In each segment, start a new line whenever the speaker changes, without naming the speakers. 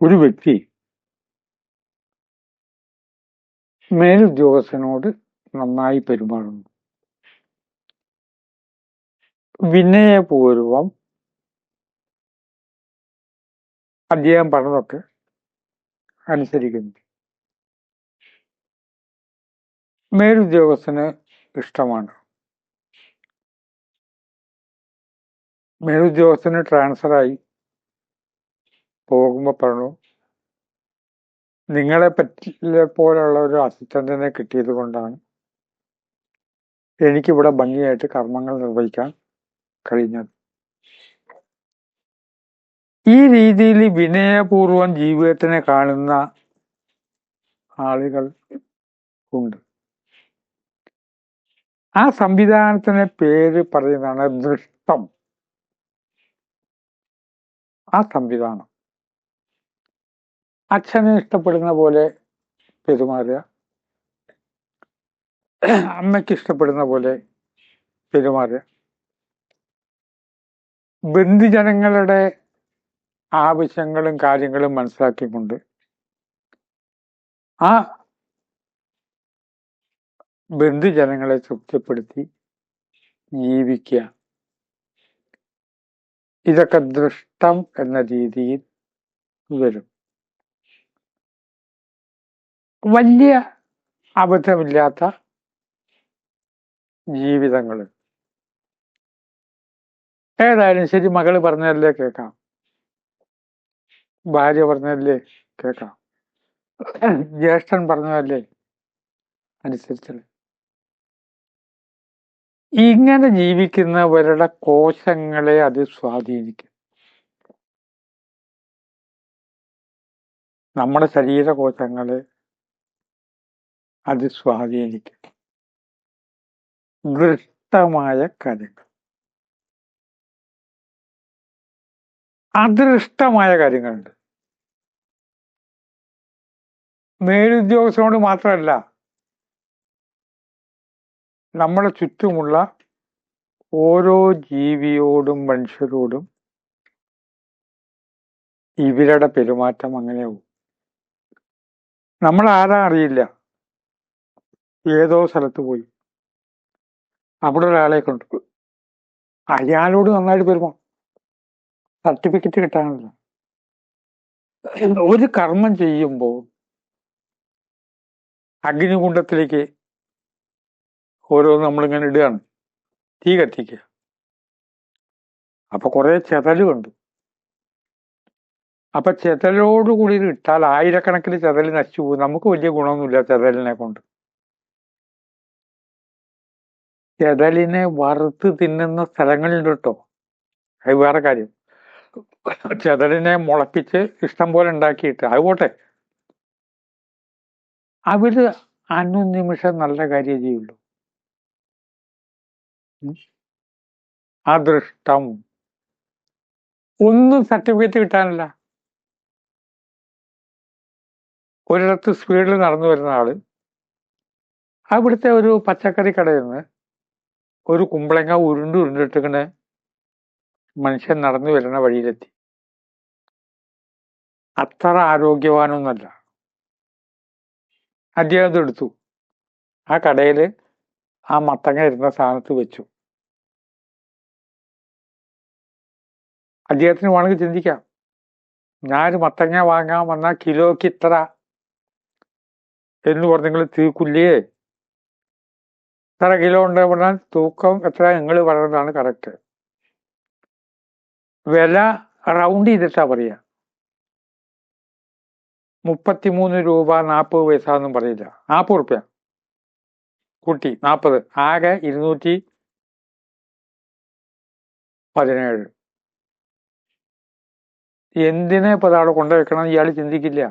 ഒരു വ്യക്തി മേലുദ്യോഗസ്ഥനോട് നന്നായി പെരുമാറുന്നു. വിനയപൂർവം അദ്ദേഹം പറഞ്ഞതൊക്കെ അനുസരിക്കുന്നു മേലുദ്യോഗസ്ഥന് ഇഷ്ടമാണ്. മേലുദ്യോഗസ്ഥന് ട്രാൻസ്ഫറായി പോകുമ്പോൾ പറഞ്ഞു നിങ്ങളെ പറ്റി പോലുള്ള ഒരു അസിസ്റ്റന്റിനെ കിട്ടിയത് കൊണ്ടാണ് എനിക്കിവിടെ ഭംഗിയായിട്ട് കർമ്മങ്ങൾ നിർവഹിക്കാൻ കഴിഞ്ഞത്. ഈ രീതിയിൽ വിനയപൂർവം ജീവിതത്തിനെ കാണുന്ന ആളുകൾ ഉണ്ട്. ആ സംവിധാനത്തിന് പേര് പറയുന്നതാണ് ദൃഷ്ടം. ആ സംവിധാനം. അച്ഛനെ ഇഷ്ടപ്പെടുന്ന പോലെ പെരുമാറുക. അമ്മയ്ക്ക് ഇഷ്ടപ്പെടുന്ന പോലെ പെരുമാറുക. ബന്ധുജനങ്ങളുടെ ആവശ്യങ്ങളും കാര്യങ്ങളും മനസ്സിലാക്കിക്കൊണ്ട് ആ ബന്ധുജനങ്ങളെ തൃപ്തിപ്പെടുത്തി ജീവിക്കുക. ഇതൊക്കെ ദൃഷ്ടം എന്ന രീതിയിൽ വരും. വലിയ അബദ്ധമില്ലാത്ത ജീവിതങ്ങൾ. ഏതായാലും ശരി മകൾ പറഞ്ഞതല്ലേ കേൾക്കാം. ഭാര്യ പറഞ്ഞതല്ലേ കേൾക്കാം. ജ്യേഷ്ഠൻ പറഞ്ഞതല്ലേ അനുസരിച്ചല്ലേ ഇങ്ങനെ ജീവിക്കുന്നവരുടെ കോശങ്ങളെ അത് സ്വാധീനിക്കും. നമ്മുടെ ശരീരകോശങ്ങളെ അത് സ്വാധീനിക്കും. ദൃഷ്ടമായ കാര്യങ്ങൾ. അദൃഷ്ടമായ കാര്യങ്ങളുണ്ട്. മേലുദ്യോഗസ്ഥനോട് മാത്രമല്ല നമ്മളെ ചുറ്റുമുള്ള ഓരോ ജീവിയോടും മനുഷ്യരോടും ഇവരുടെ പെരുമാറ്റം അങ്ങനെയാവും. നമ്മൾ ആരാ അറിയില്ല. ഏതോ സ്ഥലത്ത് പോയി. അവിടെ ഒരാളെ കണ്ടു. അയാളോട് നന്നായിട്ട് പെരുമാ. സർട്ടിഫിക്കറ്റ് കിട്ടാനില്ല. ഒരു കർമ്മം ചെയ്യുമ്പോൾ അഗ്നികുണ്ടത്തിലേക്ക് ഓരോ നമ്മളിങ്ങനെ ഇടുകയാണ്. തീ കത്തിക്കുക. അപ്പൊ കുറെ ചെതൽ കണ്ടു. അപ്പൊ ചെതലോടുകൂടി ഇട്ടാൽ ആയിരക്കണക്കിന് ചെതൽ നശിച്ചു പോകും. നമുക്ക് വലിയ ഗുണമൊന്നുമില്ല ചെതലിനെ കൊണ്ട്. ചെതലിനെ വറുത്ത് തിന്നുന്ന സ്ഥലങ്ങളുണ്ട് കേട്ടോ അത് വേറെ കാര്യം. ചെതലിനെ മുളപ്പിച്ച് ഇഷ്ടം പോലെ ഉണ്ടാക്കിയിട്ട് അത് പോട്ടെ. അവർ അനുനിമിഷം നല്ല കാര്യം ചെയ്യുള്ളൂ. അദൃഷ്ടം. ഒന്നും സർട്ടിഫിക്കറ്റ് കിട്ടാനില്ല. ഒരിടത്ത് സ്പീഡിൽ നടന്നു വരുന്ന ആൾ അവിടുത്തെ ഒരു പച്ചക്കറി കടയിൽ നിന്ന് ഒരു കുമ്പളങ്ങ ഉരുണ്ട് ഉരുണ്ടിട്ടിങ്ങനെ മനുഷ്യൻ നടന്നു വരുന്ന വഴിയിലെത്തി. അത്ര ആരോഗ്യവാനൊന്നല്ല. അദ്ദേഹം എടുത്തു. ആ കടയിൽ ആ മത്തങ്ങ ഇരുന്ന സ്ഥാനത്ത് വെച്ചു. അദ്ദേഹത്തിന് വേണമെങ്കിൽ ചിന്തിക്കാം. ഞാനൊരു മത്തങ്ങ വാങ്ങാൻ വന്ന കിലോക്ക് ഇത്ര എന്ന് പറഞ്ഞെങ്കിൽ തീക്കുല്ലിയേ ഇത്ര കിലോ ഉണ്ട് പറഞ്ഞാൽ തൂക്കം എത്ര നിങ്ങൾ പറയുന്നതാണ് കറക്റ്റ് വില റൗണ്ട് ചെയ്തിട്ടാ പറയാ. മുപ്പത്തിമൂന്ന് രൂപ നാൽപ്പത് പൈസ എന്നും പറയില്ല. നാൽപ്പത് റുപ്യ കൂട്ടി നാൽപ്പത് ആകെ ഇരുന്നൂറ്റി പതിനേഴ്. എന്തിനെ ഇപ്പൊ അവിടെ കൊണ്ടുവെക്കണം ഇയാൾ ചിന്തിക്കില്ല.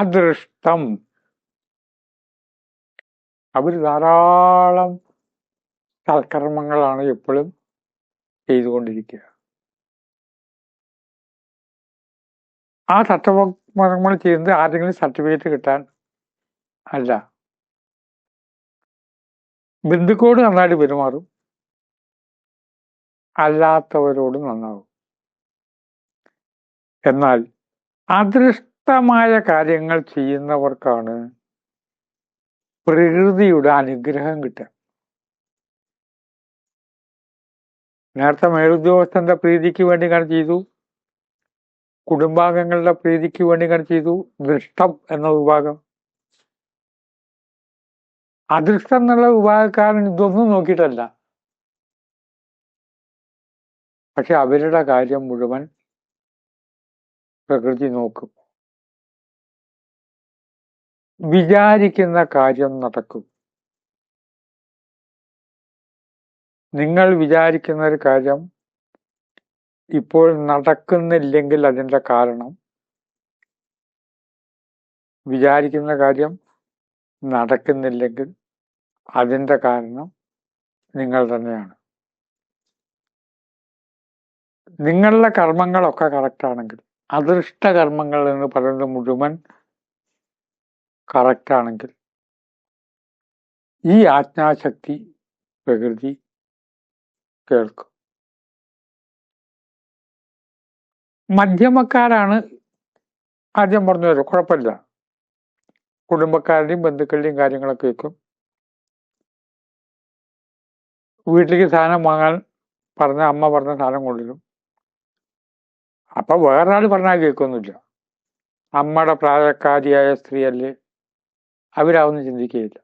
അദൃഷ്ടം. അവർ ധാരാളം സൽക്കർമ്മങ്ങളാണ് എപ്പോഴും ചെയ്തുകൊണ്ടിരിക്കുക. ആ സത്യകർമ്മങ്ങൾ ചെയ്യുന്നത് ആരെങ്കിലും സർട്ടിഫിക്കറ്റ് കിട്ടാൻ അല്ല. ബന്ധുക്കോട് നന്നായിട്ട് പെരുമാറും. അല്ലാത്തവരോട് നന്നാവും. എന്നാൽ അദൃഷ്ടമായ കാര്യങ്ങൾ ചെയ്യുന്നവർക്കാണ് പ്രകൃതിയുടെ അനുഗ്രഹം കിട്ടുക നേരത്തെ മേലുദ്യോഗസ്ഥന്റെ പ്രീതിക്ക് വേണ്ടി ഇങ്ങനെ ചെയ്തു. കുടുംബാംഗങ്ങളുടെ പ്രീതിക്ക് വേണ്ടി ഇങ്ങനെ ചെയ്തു. ദൃഷ്ടം എന്ന വിഭാഗം. അദൃഷ്ടം എന്നുള്ള വിഭാഗക്കാരൻ ഇതൊന്നും നോക്കിയിട്ടല്ല. പക്ഷെ അവരുടെ കാര്യം മുഴുവൻ പ്രകൃതി നോക്കും. വിചാരിക്കുന്ന കാര്യം നടക്കും. നിങ്ങൾ വിചാരിക്കുന്ന ഒരു കാര്യം ഇപ്പോൾ നടക്കുന്നില്ലെങ്കിൽ അതിന്റെ കാരണം. വിചാരിക്കുന്ന കാര്യം നടക്കുന്നില്ലെങ്കിൽ അതിന്റെ കാരണം നിങ്ങൾ തന്നെയാണ്. നിങ്ങളുടെ കർമ്മങ്ങളൊക്കെ കറക്റ്റാണെങ്കിൽ അദൃഷ്ട കർമ്മങ്ങൾ എന്ന് പറയുന്നത് മുഴുവൻ കറക്റ്റ് ആണെങ്കിൽ ഈ ആജ്ഞാശക്തി പ്രകൃതി കേൾക്കും. മധ്യമക്കാരാണ് ആദ്യം പറഞ്ഞു തരും കുഴപ്പമില്ല. കുടുംബക്കാരുടെയും ബന്ധുക്കളുടെയും കാര്യങ്ങളൊക്കെ വെക്കും വീട്ടിലേക്ക് സാധനം വാങ്ങാൻ പറഞ്ഞ അമ്മ പറഞ്ഞ സാധനം കൊണ്ടുവരും. അപ്പൊ വേറൊരാൾ പറഞ്ഞാൽ കേൾക്കൊന്നുമില്ല അമ്മയുടെ പ്രായക്കാരിയായ സ്ത്രീയല്ലേ അവരാവൊന്നും ചിന്തിക്കുകയില്ല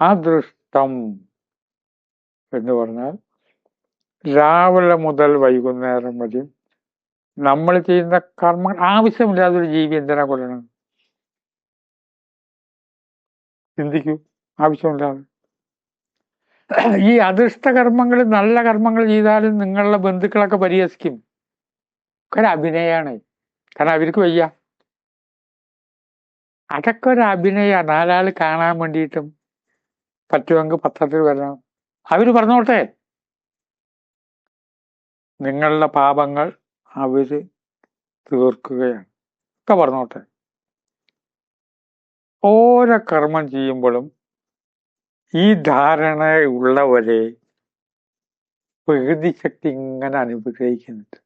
അദൃഷ്ടം എന്ന് പറഞ്ഞാൽ രാവിലെ മുതൽ വൈകുന്നേരം വരെ നമ്മൾ ചെയ്യുന്ന കർമ്മങ്ങൾ ആവശ്യമില്ലാതെ ഒരു ജീവി എന്തിനാ കൊല്ലണം? ചിന്തിക്കൂ ആവശ്യമില്ലാതെ. ഈ അദൃഷ്ട കർമ്മങ്ങൾ നല്ല കർമ്മങ്ങൾ ചെയ്താലും നിങ്ങളുടെ ബന്ധുക്കളൊക്കെ പരിഹസിക്കും. കാരണം അഭിനയാണ് കാരണം അവർക്ക് വയ്യ. അതൊക്കെ ഒരു അഭിനയ നാലാൾ കാണാൻ വേണ്ടിയിട്ടും പറ്റുമെങ്കിൽ പത്രത്തിൽ വരണം. അവർ പറഞ്ഞോട്ടെ. നിങ്ങളുടെ പാപങ്ങൾ അവർ തീർക്കുകയാണ്. ഒക്കെ പറഞ്ഞോട്ടെ. ഓരോ കർമ്മം ചെയ്യുമ്പോഴും ഈ ധാരണ ഉള്ളവരെ പ്രകൃതി ശക്തി ഇങ്ങനെ അനുഗ്രഹിക്കുന്നുണ്ട്.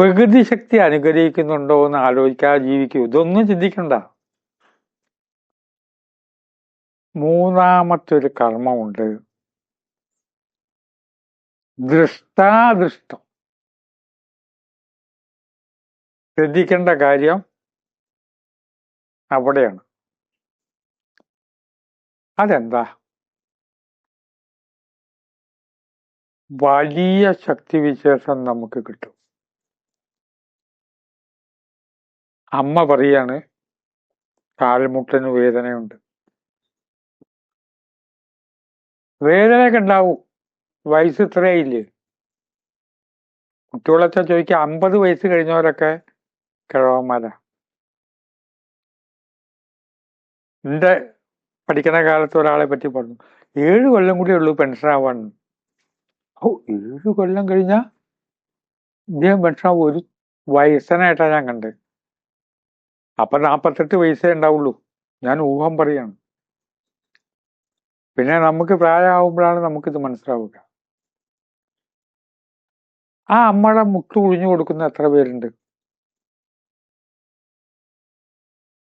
പ്രകൃതി ശക്തി അനുഗ്രഹിക്കുന്നുണ്ടോ എന്ന് ആലോചിക്കാതെ ജീവിക്കൂ. ഇതൊന്നും ചിന്തിക്കണ്ട. മൂന്നാമത്തെ ഒരു കർമ്മമുണ്ട്. ദൃഷ്ടാദൃഷ്ടം. ശ്രദ്ധിക്കേണ്ട കാര്യം അവിടെയാണ്. അതെന്താ? വലിയ ശക്തി വിശേഷം നമുക്ക് കിട്ടും. അമ്മ പറയാണ് കാൽമുട്ടിന് വേദനയുണ്ട്. വേദനയൊക്കെ ഉണ്ടാവും. വയസ്സ് ഇത്രയില്ലേ കുട്ടികളൊക്കെ ചോദിക്കുക അമ്പത് വയസ്സ് കഴിഞ്ഞവരൊക്കെ കിഴവന്മാരാ? എന്റെ പഠിക്കുന്ന കാലത്ത് ഒരാളെ പറ്റി പറഞ്ഞു. ഏഴ് കൊല്ലം കൂടി ഉള്ളൂ പെൻഷൻ ആവാണ് ഓ ഏഴ് കൊല്ലം കഴിഞ്ഞാ? ഇദ്ദേഹം പെൻഷൻ ആവും ഒരു വയസ്സനായിട്ടാണ് ഞാൻ കണ്ടത് അപ്പൊ നാപ്പത്തെട്ട് വയസ്സേ ഉണ്ടാവുള്ളൂ. ഞാൻ ഊഹം പറയാണ്. പിന്നെ നമുക്ക് പ്രായമാകുമ്പോഴാണ് നമുക്കിത് മനസ്സിലാവുക. ആ അമ്മയുടെ മുട്ട് കുഴിഞ്ഞു കൊടുക്കുന്ന എത്ര പേരുണ്ട്?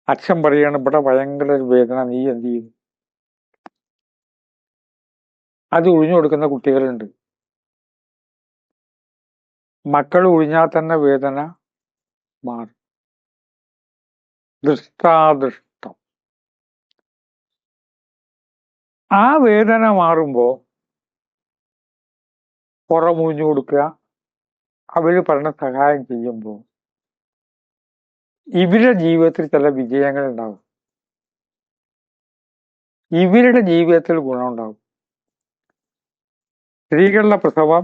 അച്ഛൻ പറയാണ് ഇവിടെ ഭയങ്കര വേദന നീ എന്ത് ചെയ്യും? അത് ഒഴിഞ്ഞു കൊടുക്കുന്ന കുട്ടികളുണ്ട്. മക്കൾ ഒഴിഞ്ഞാൽ തന്നെ വേദന മാറും. ദൃഷ്ടാദൃഷ്ടം. ആ വേദന മാറുമ്പോ പുറമൂഞ്ഞു കൊടുക്കുക അവർ പറഞ്ഞ സഹായം ചെയ്യുമ്പോൾ ഇവരുടെ ജീവിതത്തിൽ ചില വിജയങ്ങൾ ഉണ്ടാവും. ഇവരുടെ ജീവിതത്തിൽ ഗുണമുണ്ടാവും സ്ത്രീകളുടെ പ്രസവം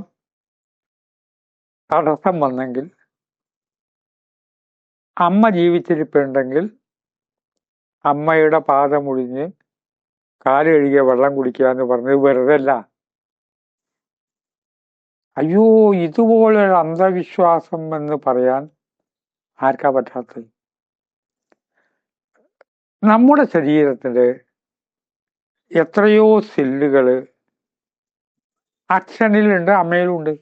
തടസ്സം വന്നെങ്കിൽ അമ്മ ജീവിച്ചിരിപ്പുണ്ടെങ്കിൽ അമ്മയുടെ പാദമൊഴിഞ്ഞ് ഒഴിഞ്ഞ് കഴുകിയ വെള്ളം കുടിക്കുക എന്ന് പറഞ്ഞത് വെറുതെ അല്ല അയ്യോ ഇതുപോലൊരു അന്ധവിശ്വാസം എന്ന് പറയാൻ ആർക്കാ പറ്റാത്തത്? നമ്മുടെ ശരീരത്തിന്റെ എത്രയോ സെല്ലുകൾ അച്ഛനിലുണ്ട് അമ്മയിലുണ്ട്.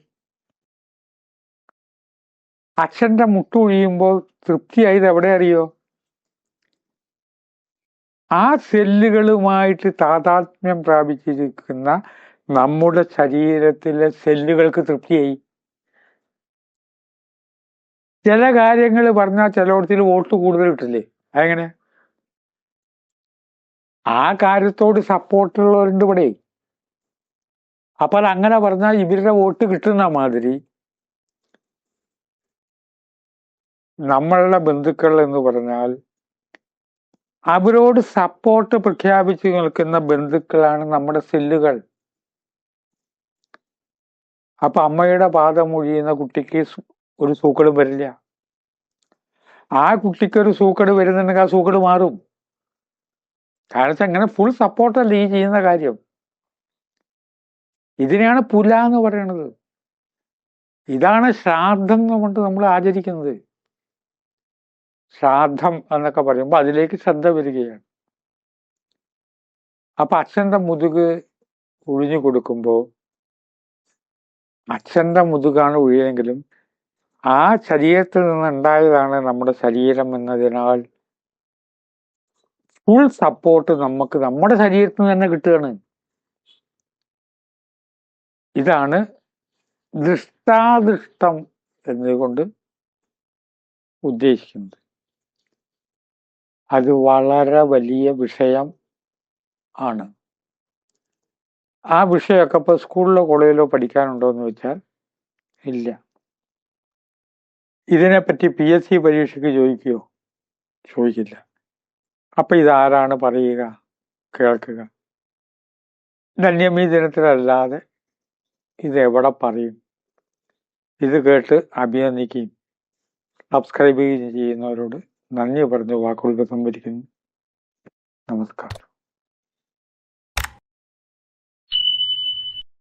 അച്ഛന്റെ മുട്ടൊഴിയുമ്പോൾ തൃപ്തിയായത് എവിടെ അറിയോ? ആ സെല്ലുകളുമായിട്ട് താതാത്മ്യം പ്രാപിച്ചിരിക്കുന്ന നമ്മുടെ ശരീരത്തിലെ സെല്ലുകൾക്ക് തൃപ്തിയായി. ചില കാര്യങ്ങൾ പറഞ്ഞാൽ ചിലയിടത്തിൽ വോട്ട് കൂടുതൽ കിട്ടില്ലേ അതെങ്ങനെ? ആ കാര്യത്തോട് സപ്പോർട്ടുള്ളവരുണ്ട് ഇവിടെ അപ്പോൾ അങ്ങനെ പറഞ്ഞാൽ ഇവരുടെ വോട്ട് കിട്ടുന്ന മാതിരി നമ്മളുടെ ബന്ധുക്കൾ എന്ന് പറഞ്ഞാൽ അവരോട് സപ്പോർട്ട് പ്രഖ്യാപിച്ചു നിൽക്കുന്ന ബന്ധുക്കളാണ് നമ്മുടെ സെല്ലുകൾ അപ്പൊ അമ്മയുടെ പാദം ഒഴിയുന്ന കുട്ടിക്ക് ഒരു സൂക്കട് വരില്ല. ആ കുട്ടിക്ക് ഒരു സൂക്കട് വരുന്നുണ്ടെങ്കിൽ ആ സൂക്കട് മാറും. കാരണം അങ്ങനെ ഫുൾ സപ്പോർട്ടല്ല ഈ ചെയ്യുന്ന കാര്യം. ഇതിനെയാണ് പുല എന്ന് പറയുന്നത്. ഇതാണ് ശ്രാദ്ധം കൊണ്ട് നമ്മൾ ആചരിക്കുന്നത്. ശ്രാദ്ധം എന്നൊക്കെ പറയുമ്പോൾ അതിലേക്ക് ശ്രദ്ധ വരികയാണ്. അപ്പൊ അച്ഛന്റെ മുതുക് ഉഴിഞ്ഞു കൊടുക്കുമ്പോൾ അച്ഛന്റെ മുതുകാണ് ഒഴിയെങ്കിലും ആ ശരീരത്തിൽ നിന്നുണ്ടായതാണ് നമ്മുടെ ശരീരം എന്നതിനാൽ ഫുൾ സപ്പോർട്ട് നമുക്ക് നമ്മുടെ ശരീരത്തിൽ നിന്ന് തന്നെ കിട്ടുകയാണ്. ഇതാണ് ദൃഷ്ടാദൃഷ്ടം എന്നതുകൊണ്ട് ഉദ്ദേശിക്കുന്നത്. അത് വളരെ വലിയ വിഷയം ആണ്. ആ വിഷയമൊക്കെ ഇപ്പോൾ സ്കൂളിലോ കോളേജിലോ പഠിക്കാനുണ്ടോ എന്ന് വെച്ചാൽ ഇല്ല. ഇതിനെപ്പറ്റി പി എസ് സി പരീക്ഷയ്ക്ക് ചോദിക്കുകയോ ചോദിക്കില്ല. അപ്പൊ ഇതാരാണ് പറയുക? കേൾക്കുക. ധന്യമീ ദിനത്തിലല്ലാതെ ഇതെവിടെ പറയും? ഇത് കേട്ട് അഭിനന്ദിക്കുകയും സബ്സ്ക്രൈബ് 나뉘어 버린 와꾸를 선배리긴 नमस्कार